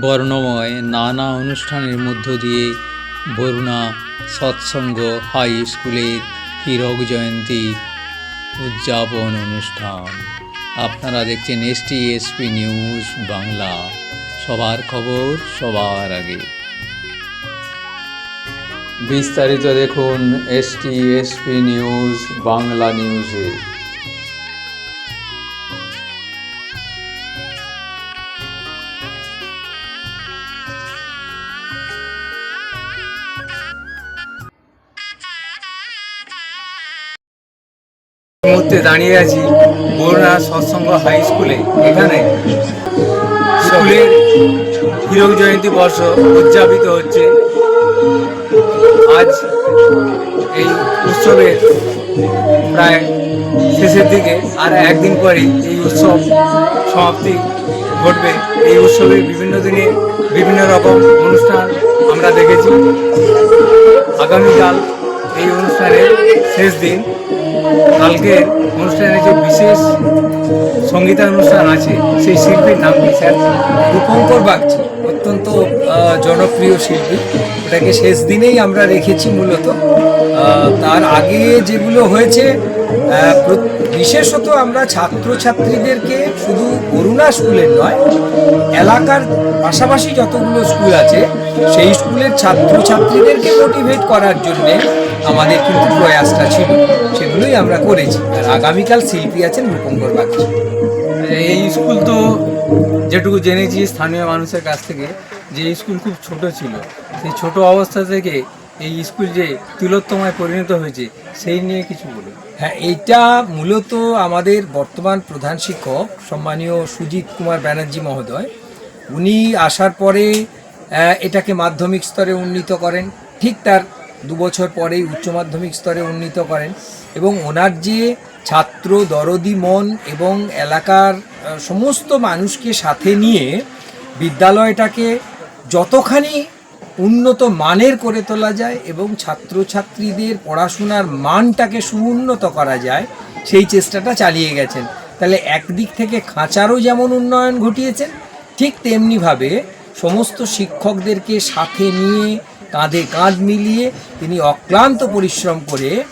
বর্ণময় নানা অনুষ্ঠানের মধ্য দিয়ে বরুণা সৎসঙ্গ হাই স্কুলের হীরক জয়ন্তী উদযাপন অনুষ্ঠান। আপনারা দেখছেন এসটি এসপি নিউজ বাংলা। সবার খবর সবার আগে। বিস্তারিত দেখুন এসটি এসপি নিউজ বাংলা নিউজে। মুহূর্তে দাঁড়িয়ে আছি বরুণা সৎসঙ্গ হাই স্কুলে। এখানে স্কুলের হীরক জয়ন্তী বর্ষ উদযাপিত হচ্ছে। আজ এই উৎসবের প্রায় শেষের দিকে আর একদিন পরেই এই উৎসব সমাপ্তি ঘটবে। এই উৎসবে বিভিন্ন দিনে বিভিন্ন রকম অনুষ্ঠান আমরা দেখেছি। আগামীকাল এই অনুষ্ঠানের শেষ দিন। কালকে অনুষ্ঠানে যে বিশেষ সঙ্গীতানুষ্ঠান আছে, সেই শিল্পীর নাম কি, স্যার? রূপঙ্কর বাগচি, অত্যন্ত জনপ্রিয় শিল্পী। ওটাকে শেষ দিনেই আমরা রেখেছি মূলত। তার আগে যেগুলো হয়েছে বিশেষত আমরা ছাত্রছাত্রীদেরকে শুধু করুণা স্কুলের নয়, এলাকার পাশাপাশি যতগুলো স্কুল আছে, সেই স্কুলের ছাত্রছাত্রীদেরকে মোটিভেট করার জন্যে আমাদের কিন্তু প্রয়াসটা ছিল। সেগুলোই আমরা করেছি। আর আগামীকাল শিল্পী আছেন রূপঙ্কর বাগচি। এই স্কুল তো যেটুকু জেনেছি স্থানীয় মানুষের কাছ থেকে, যে স্কুল খুব ছোট ছিল, সেই ছোট অবস্থা থেকে এই স্কুল যে তিলোত্তমায় পরিণত হয়েছে, সেই নিয়ে কিছু বলুন। হ্যাঁ এইটা মূলত আমাদের বর্তমান প্রধান শিক্ষক সম্মানীয় সুজিত কুমার ব্যানার্জি মহোদয়। উনি আসার পরে এটাকে মাধ্যমিক স্তরে উন্নীত করেন। ঠিক তার দু বছর পরেই উচ্চ মাধ্যমিক স্তরে উন্নীত করেন এবং ওনার যে ছাত্র দরদি মন এবং এলাকার সমস্ত মানুষকে সাথে নিয়ে বিদ্যালয়টাকে যতখানি উন্নত মানের করে তোলা যায় এবং ছাত্রছাত্রীদের পড়াশোনার মানটাকে সুউন্নত করা যায়, সেই চেষ্টাটা চালিয়ে গেছেন। তাহলে একদিক থেকে খাঁচারও যেমন উন্নয়ন ঘটিয়েছেন, ঠিক তেমনিভাবে সমস্ত শিক্ষকদেরকে সাথে নিয়ে, কাঁধে কাঁধ মিলিয়ে তিনি অক্লান্ত পরিশ্রম করে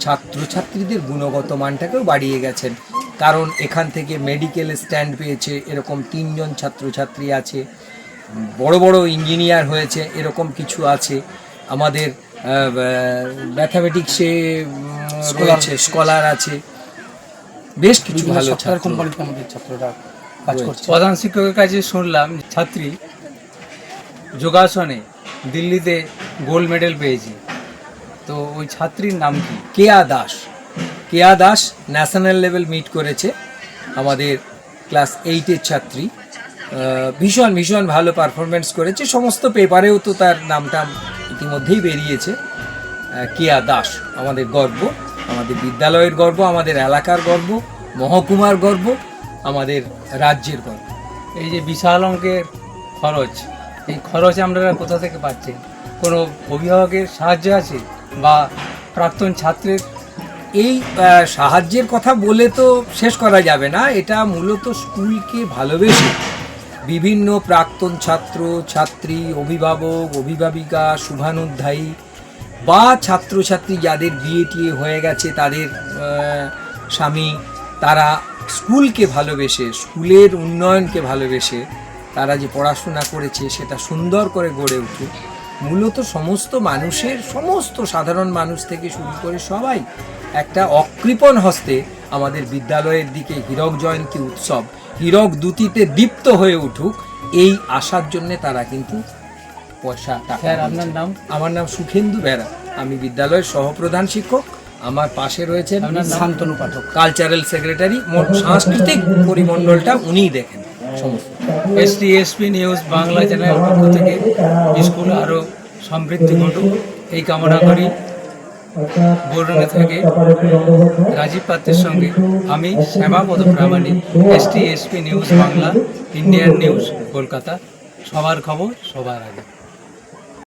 ছাত্রছাত্রীদের গুণগত মানটাকেও বাড়িয়ে গেছেন। কারণ এখান থেকে মেডিকেল স্ট্যান্ড পেয়েছে, এরকম তিনজন ছাত্রছাত্রী আছে। বড় বড় ইঞ্জিনিয়ার হয়েছে এরকম কিছু আছে। আমাদের ম্যাথামেটিক্সে রয়েছে স্কলার আছে। বেশ কিছু ভালো ছাত্র। কোম্পানিতে আমাদের ছাত্ররা কাজ করছে। প্রধান শিক্ষকের কাছে শুনলাম ছাত্রী যোগাসনে দিল্লিতে গোল্ড মেডেল পেয়েছে। তো ওই ছাত্রীর নাম কি? Keya Das. Keya Das national level meet করেছে আমাদের ক্লাস এইটের ছাত্রী। ভীষণ ভীষণ ভালো পারফরমেন্স করেছে। সমস্ত পেপারেও তো তার নামটা ইতিমধ্যেই বেরিয়েছে। কেয়া দাস, আমাদের গর্ব। আমাদের বিদ্যালয়ের গর্ব, আমাদের এলাকার গর্ব, মহকুমার গর্ব, আমাদের রাজ্যের গর্ব। এই যে বিশাল অঙ্কের খরচ, এই খরচ আপনারা কোথা থেকে পাচ্ছেন কোনো অভিভাবকের সাহায্য আছে? বা প্রাক্তন ছাত্রের? এই সাহায্যের কথা বলে তো শেষ করা যাবে না। এটা মূলত স্কুলকে ভালোবেসে বিভিন্ন প্রাক্তন ছাত্র, ছাত্রী, অভিভাবক, অভিভাবিকা, শুভানুধ্যায়ী বা ছাত্রছাত্রী যাদের বিয়ে টিয়ে হয়ে গেছে, তাদের স্বামী, তারা স্কুলকে ভালোবেসে, স্কুলের উন্নয়নকে ভালোবেসে তারা যে পড়াশোনা করেছে সেটা সুন্দর করে গড়ে উঠুক। মূলত সমস্ত মানুষের, সমস্ত সাধারণ মানুষ থেকে শুরু করে সবাই একটা অকৃপণ হস্তে আমাদের বিদ্যালয়ের দিকে হীরক জয়ন্তী উৎসব। হীরক দুতিতে দীপ্ত হয়ে উঠুক এই আশার জন্যে তারা কিন্তু পয়সা টাকা স্যার আপনার নাম? আমার নাম সুখেন্দু বেরা। আমি বিদ্যালয়ের সহপ্রধান শিক্ষক। আমার পাশে রয়েছেন আপনার শান্তনু পাঠক। কালচারাল সেক্রেটারি মোট সাংস্কৃতিক পরিমণ্ডলটা উনিই দেখেন। সমস্ত। এসটি এসপি নিউজ বাংলা চ্যানেলের পক্ষ থেকে স্কুল আরও সমৃদ্ধি ঘটুক। এই কামনা করি। থেকে রাজীব পাত্রের সঙ্গে আমি Shyamapada Pramanik ST SP news Bangla Indian news Kolkata. সবার খবর সবার আগে।